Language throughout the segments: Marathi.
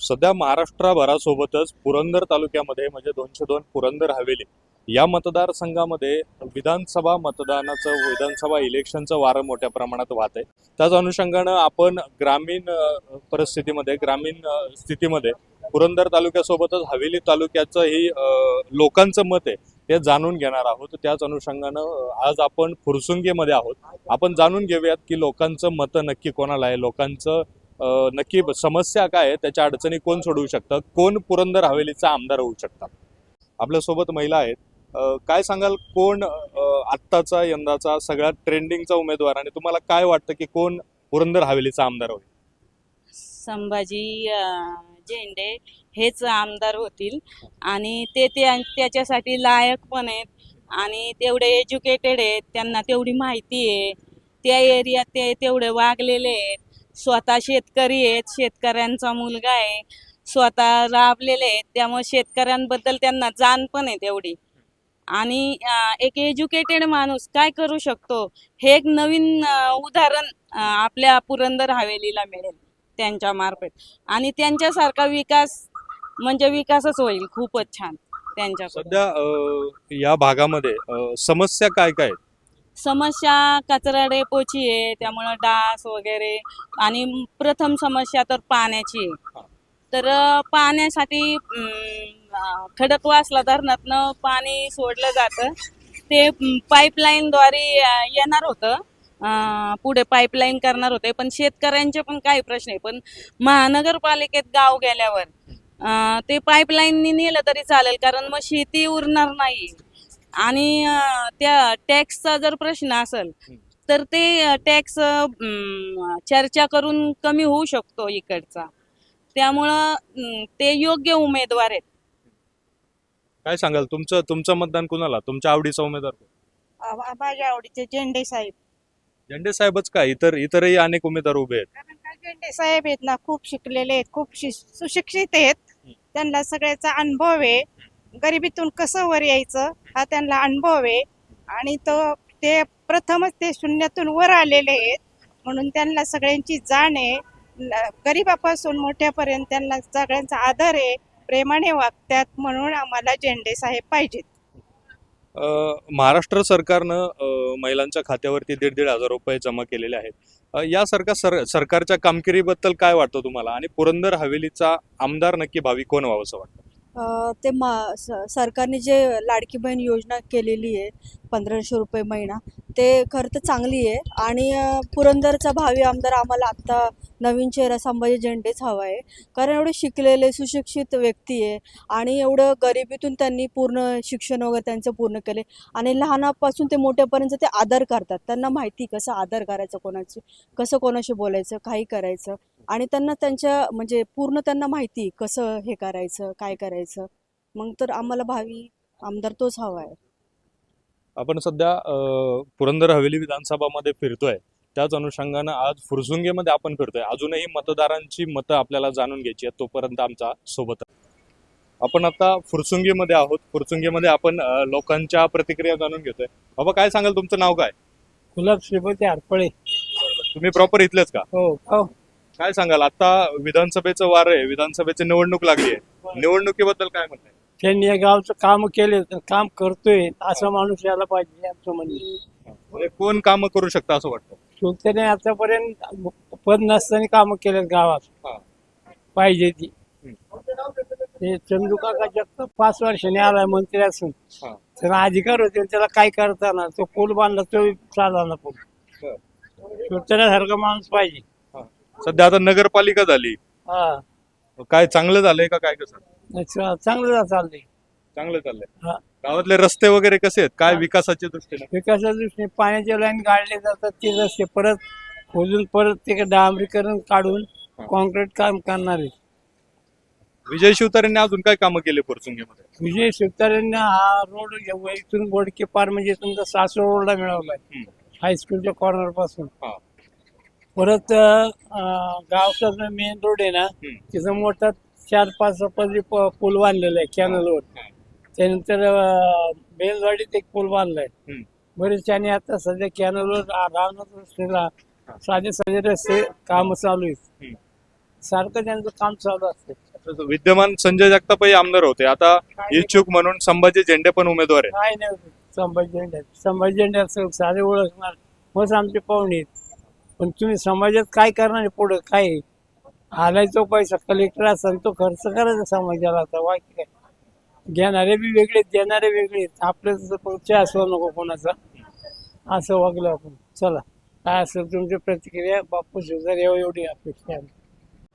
सध्या महाराष्ट्राभरासोबतच पुरंदर तालुक्यामध्ये म्हणजे दोनशे दोन पुरंदर हवेली. या मतदारसंघामध्ये विधानसभा मतदानाचं विधानसभा इलेक्शनचं वारं मोठ्या प्रमाणात वाहत आहे. त्याच अनुषंगानं आपण ग्रामीण परिस्थितीमध्ये ग्रामीण स्थितीमध्ये पुरंदर तालुक्यासोबतच हवेली तालुक्याचंही लोकांचं मत आहे ते जाणून घेणार आहोत. त्याच अनुषंगानं आज आपण फुरसुंगीमध्ये आहोत. आपण जाणून घेऊयात की लोकांचं मतं नक्की कोणाला आहे लोकांचं नक्की समस्या काय आहे त्याच्या अडचणी कोण सोडवू शकतं कोण पुरंदर हवेलीचा आमदार होऊ शकतात? आपल्यासोबत महिला आहेत. काय सांगाल कोण आत्ताचा यंदाचा सगळ्यात ट्रेंडिंगचा उमेदवार आणि तुम्हाला काय वाटतं की कोण पुरंदर हवेलीचा आमदार होईल? संभाजी अं, झेंडे हेच आमदार होतील आणि ते त्या त्याच्यासाठी लायक पण आहेत आणि तेवढे एज्युकेटेड आहेत त्यांना तेवढी माहिती आहे. त्या एरियात ते तेवढे वागलेले आहेत. स्वतः शेतकरी आहेत शेतकऱ्यांचा मुलगा आहे स्वतः राबलेले आहेत त्यामुळे शेतकऱ्यांबद्दल त्यांना जाण पण आहे तेवढी. आणि एक एज्युकेटेड माणूस काय करू शकतो? हे एक नवीन उदाहरण आपल्या पुरंदर हवेलीला मिळेल त्यांच्या मार्फत. आणि त्यांच्यासारखा विकास म्हणजे विकासच होईल. खूपच छान. त्यांच्या सध्या या भागामध्ये समस्या काय काय आहेत? समस्या कचरा डेपोची आहे त्यामुळं डास वगैरे. आणि प्रथम समस्या तर पाण्याची आहे. तर पाण्यासाठी खडकवासला धरणातनं पाणी सोडलं जातं. ते पाईपलाईनद्वारे येणार होतं. पुढे पाईपलाईन करणार होते. पण शेतकऱ्यांचे पण काही प्रश्न आहे. पण महानगरपालिकेत गाव गेल्यावर ते पाईपलाईननी नेलं तरी चालेल. कारण मग शेती उरणार नाही. आणि त्या टॅक्सचा जर प्रश्न असेल तर ते टॅक्स चर्चा करून कमी होऊ शकतो इकडचा. त्यामुळं ते योग्य उमेदवार आहेत. काय सांगाल? तुमचं तुमचं मतदान कुणाला? तुमच्या आवडीचा उमेदवार कोण? आ- माझ्या आवडीचे झेंडे साहेब. झेंडे साहेबच काय इतर इतरही अनेक उमेदवार उभे आहेत. कारण का झेंडे साहेब आहेत ना खूप शिकलेले आहेत खूप शि- सुशिक्षित आहेत. त्यांना सगळ्याचा अनुभव आहे. गरिबीतून कसं वर यायचं हा त्यांना अनुभव आहे. आणि तो ते प्रथमच ते शून्यातून वर आलेले आहेत. म्हणून त्यांना सगळ्यांची जाण आहे. गरीबापासून गरिबापासून मोठ्यापर्यंत त्यांना सगळ्यांचा आदर आहे. प्रेमाने वागतात म्हणून आम्हाला झेंडे साहेब पाहिजेत. महाराष्ट्र सरकारनं महिलांच्या खात्यावरती दीड दीड हजार रुपये जमा केलेले आहेत. या सरकार सर सरकारच्या कामगिरीबद्दल काय वाटतं तुम्हाला? आणि पुरंदर हवेलीचा आमदार नक्की भावी कोण व्हावं असं वाटतं? ते मा स- सरकारने जे लाडकी बहीण योजना केलेली आहे पंधराशे रुपये महिना ते खरं तर चांगली आहे. आणि पुरंदरचा भावी आमदार आम्हाला आत्ता नवीन चेहरा संभाजी झेंडेच हवा आहे. कारण एवढे शिकलेले सुशिक्षित व्यक्ती आहे आणि एवढं गरिबीतून त्यांनी पूर्ण शिक्षण वगैरे त्यांचं पूर्ण केले. आणि लहानापासून ते मोठ्यापर्यंत ते आदर करतात. त्यांना माहिती कसं आदर करायचं कोणाची कसं कोणाशी बोलायचं काही करायचं. आणि त्यांना त्यांच्या म्हणजे पूर्ण त्यांना माहिती कसं हे करायचं काय करायचं. मग तर आम्हाला भावी आमदार तोच हवा आहे. आपण सध्या अ, पुरंदर हवेली विधानसभामध्ये फिरतोय. त्याच अनुषंगानं आज फुरसुंगीमध्ये आपण फिरतोय. अजूनही मतदारांची मतं आपल्याला जाणून घ्यायची आहेत. तोपर्यंत आमचा सोबत. आपण आता फुरसुंगीमध्ये आहोत. फुरसुंगीमध्ये आपण अ, लोकांच्या प्रतिक्रिया जाणून घेतोय. बाबा काय सांगाल? तुमचं नाव काय? गुलाब श्रीपती हरपळे तुम्ही प्रॉपर इथलेच का? हो. हो. काय सांगाल? आता विधानसभेचं वार आहे विधानसभेची निवडणूक लागली आहे. निवडणुकीबद्दल काय म्हणताय? त्यांनी या गावचं काम केले तर काम करतोय असा माणूस यायला पाहिजे आमचं म्हणजे कोण काम करू शकतं असं वाटतं? शिवसेने आतापर्यंत पद नसताना कामं केलेत गावात. हा. पाहिजे ती. ते चंदू काका जगताप पाच वर्षांनी आलाय मंत्री असून. हा. त्याला अधिकार होते त्याला काय करताना तो पूल बांधला तो चालला पूल बरं. शिवसेनेसारखा माणूस पाहिजे. सध्या आता नगरपालिका झाली. हा. काय चांगलं झालंय का काय कसं? अच्छा, चांगलं चाललंय. चांगलं चाललंय. हा. गावातले रस्ते वगैरे कसे आहेत? काय विकासाच्या दृष्टीने? विकासाच्या दृष्टीने पाण्याचे लाईन गाडले जातात ते रस्ते परत खोदून परत ते डांबरीकरण काढून. कॉन्क्रीट काम करणार आहे विजय शिवतारेंनी अजून काय कामं केली फुरसुंगीमध्ये विजय शिवतारेंना हा रोड इथून बोडके पार म्हणजे तुमचा सासवड रोडला मिळवलाय. हम्म. हायस्कूलच्या कॉर्नरपासून. हा. परत गावचा जो मेन रोड आहे ना. तिथं मोठा चार पाच पदरी पूल बांधलेला आहे कॅनलवर. त्यानंतर बेलवाडीत एक पूल बांधलाय. बरेच आणि आता सध्या कॅनलवर राहणार रस्त्याला साधे साधे रस्ते काम चालू आहेत. सारखं त्यांचं काम चालू असतं विद्यमान संजय जगतापही आमदार होते आता इच्छुक म्हणून संभाजी झेंडे पण उमेदवार आहे नाही. संभाजी झेंड्यात संभाजी झेंड्यात सारे ओळखणार मग आमचे पाहुणे आहेत. पण तुम्ही समाजात काय करणार पुढं काय आहे? आलाय तो पैसा कलेक्टर असेल तो खर्च करायचा समाजाला आता वाक्य काय? घेणारे बी वेगळे देणारे वेगळे आपलं पक्ष असं नको कोणाचा. असं वागलं आपण. चला काय असेल तुमची प्रतिक्रिया बापू शिवजार एवढी अपेक्षा आहे.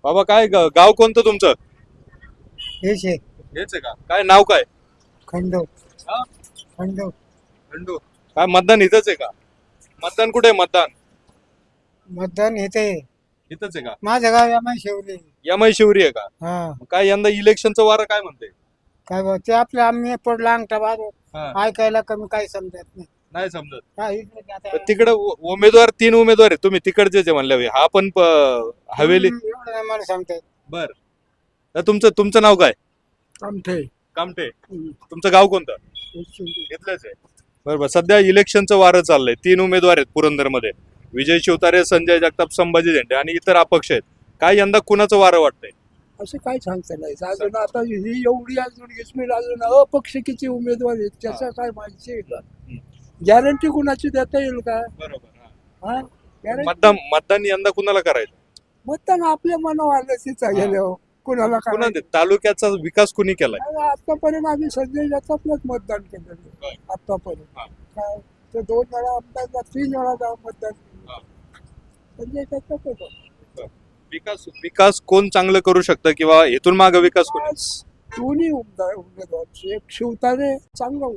बाबा काय ग- गाव कोणतं तुमचं? हेच आहे. हेच आहे का? काय नाव काय? खंडो. हा? खंडो. खंडू. काय मतदान इथंच आहे का? मतदान कुठे आहे? मतदान. मतदान येते इथंच आहे का? माझं गाव यामाय शेवले. यमाई शिवरी आहे का? हा. मग काय यंदा इलेक्शनचं वारं काय म्हणते काय बा ते आपलं आम्ही पडला अंगठा बाद हा, ऐकायला कमी काही समजत नाही. नाही समजत. काही नाही आता. पण तिकडे उ- उमेदवार तीन उमेदवार आहेत. तुम्ही तिकडचे म्हणले. हा पण प- हवेली. हम्म, एवढं नाही मला सांगतात. बर. तर तुमचं तुमचं नाव काय? आमठे कामटे तुमचं गाव कोणतं. घेतलंच आहे. बरोबर सध्या इलेक्शनचं वारं चाललंय. तीन उमेदवार आहेत पुरंदरमध्ये. विजय शिवतारे संजय जगताप संभाजी झेंडे आणि इतर अपक्ष आहेत. काय यंदा कुणाचं वारं वाटतंय? असं काय सांगता नाही. अजून आता ही एवढी अजून इस्मिल अजून अपक्ष किती उमेदवार आहेत त्याचं काय माहिती आहे का? गॅरंटी कुणाची देता येईल का? बरोबर हा. मतदान मतदान यंदा कुणाला करायचं? मतदान आपल्या मनावर आलं तिथं गेल्यावर कुणाला कुणा काय तालुक्याचा विकास कुणी केलाय? आतापर्यंत आम्ही संजय जगतापलाच मतदान केलेलं आतापर्यंत हा. काय? ते दोन वेळा आमदार तीन वेळा जा- मतदान हा. केलं. संजय होता. विकास विकास कोण चांगलं करू शकतं किंवा इथून मागे विकास कोणी? आज दोन्ही उमेदवार. एक शिवतारे चांगला.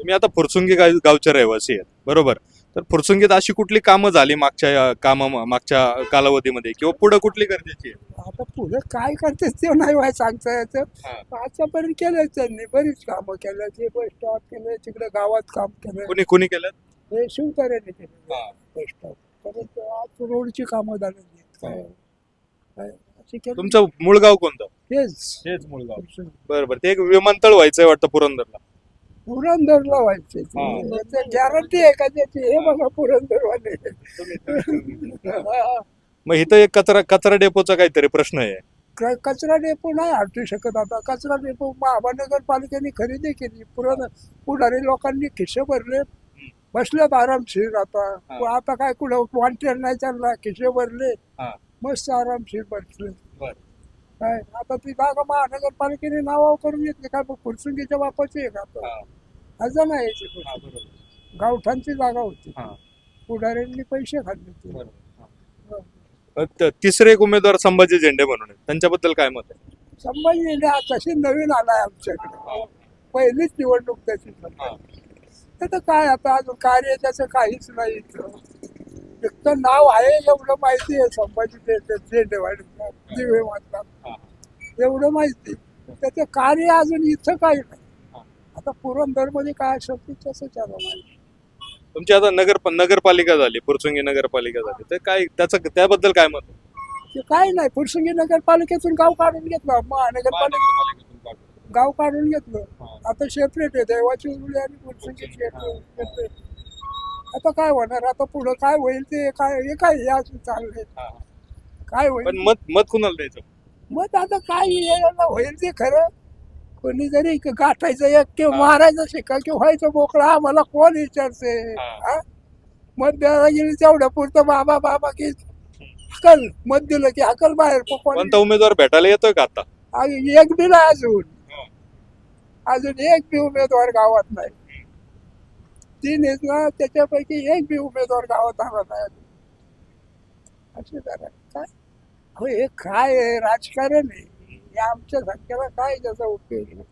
तुम्ही आता फुरसुंगी गाव- गावचे रहिवासी आहेत. बरोबर. तर फुरसुंगीत अशी कुठली कामं झाली मागच्या कामा मागच्या कालावधीमध्ये? किंवा पुढे कुठली गरजेची आहे? आता पुढे काय करते ते नाही व्हाय सांगता हा. आतापर्यंत केलंय त्यांनी बरीच कामं केलं ते बस स्टॉप केलं तिकडे गावात काम केलं कुणी कुणी केलं हे शिवतारेने केलं हा. परत आज रोडची कामं झालेली आहेत. काय काय अशी केलं. तुमचं मूळ गाव कोणतं? हेच. हेच मूळ गाव. बरोबर ते एक विमानतळ व्हायचंय वाटतं पुरंदरला. पुरंदरला व्हायचे हा. गॅरंटी आहे का त्याची? हे बघा पुरंदरवाले. हा. मग इथं एक कचरा कचरा डेपोचा काहीतरी प्रश्न आहे. क- कचरा डेपो नाही हटू शकत आता. कचरा डेपो महानगरपालिकेने खरेदी केली. पुरण पुढारी लोकांनी खिशे भरले. बसलेत आरामशीर आता. आता काय कुठं वॉन्टेड नाही त्यांना खिशे भरले. मस्त आरामशीर बसले. काय? आता ती जागा महानगरपालिकेने नावावर करून घेतली. काय फुरसुंगीच्या बापाची आहे का आता. हा. असं नाही याची. गावठाणची जागा होती. पुढाऱ्यांनी पैसे खाल्ले तिसरे एक उमेदवार संभाजी झेंडे म्हणून. त्यांच्याबद्दल काय मत आहे? संभाजी तशी नवीन आलाय आमच्याकडे. पहिलीच निवडणूक त्याची. तर काय आता अजून कार्य त्याचं काहीच नाही इथं. फक्त नाव आहे एवढं माहिती आहे संभाजी दिवे मतदार एवढं माहिती. त्याचं कार्य अजून इथं काही नाही. आता पुरंदरमध्ये काय असेल ते तसं त्याला माहिती. तुमची आता नगर नगरपालिका झाली फुरसुंगी नगरपालिका झाली. तर काय त्याचं त्याबद्दल काय मत? ते काय नाही. फुरसुंगी नगरपालिकेतून गाव काढून घेतलं. महानगरपालिका गाव काढून घेतलं. आता सेपरेट आहे देवाची उरली आणि सेपरेट आता काय होणार? आता पुढं काय होईल ते काय हे काय हे असं चाललंय? काय पण होईल मत मत कुणाला द्यायचं? मग आता काय यायला होईल ते खरं. कोणी जरी क- गाठायचं एक किंवा मारायचं शिका किंवा व्हायचं मोकळा आम्हाला कोण विचारते? हा. हा? मत द्यायला गेली तेवढ्या पुरतं बाबा बाबा की हकल. मत दिलं की हकल बाहेर. प- कोणी- कोणता उमेदवार भेटायला येतोय का आता? आणि एक बी नाही अजून. अजून एक बी उमेदवार गावात नाही. तीन ना त्याच्यापैकी एक बी उमेदवार गावात आला नाही अजून. असे जरा काय? अहो हे काय आहे? राजकारण आहे. या आमच्या संख्येला काय त्याचा उपयोग आहे?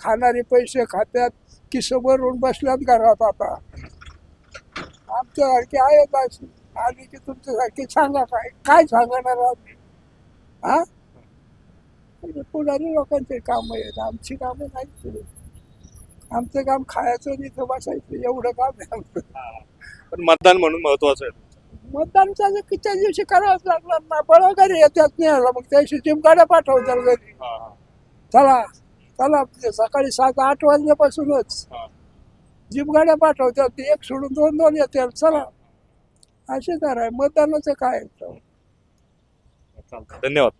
खाणारे पैसे खात्यात किस भरून बसल्यात घरात आता? आमच्यासारखे आहेत अशी. आली की तुमच्यासारखे सांगा काय? काय सांगणार आम्ही? हा? पुढारी लोकांचे काम आहेत. आमची कामं नाहीत पुढे. आमचं काम खायचं आणि इथं बसायचं. एवढं काम आहे आमचं. पण मतदान म्हणून महत्वाचं आहे मतदानचा जर किती दिवशी करावंच लागणार ना? बरं घरी येतात न्यायला मग त्या दिवशी गाड्या पाठवतात घरी. चला चला म्हणजे सकाळी सात आठ वाजल्यापासूनच. हा. जीप गाड्या पाठवतात ते एक सोडून दोन दोन येतात चला. असे तर आहे मतदानाचं काय आहे? धन्यवाद.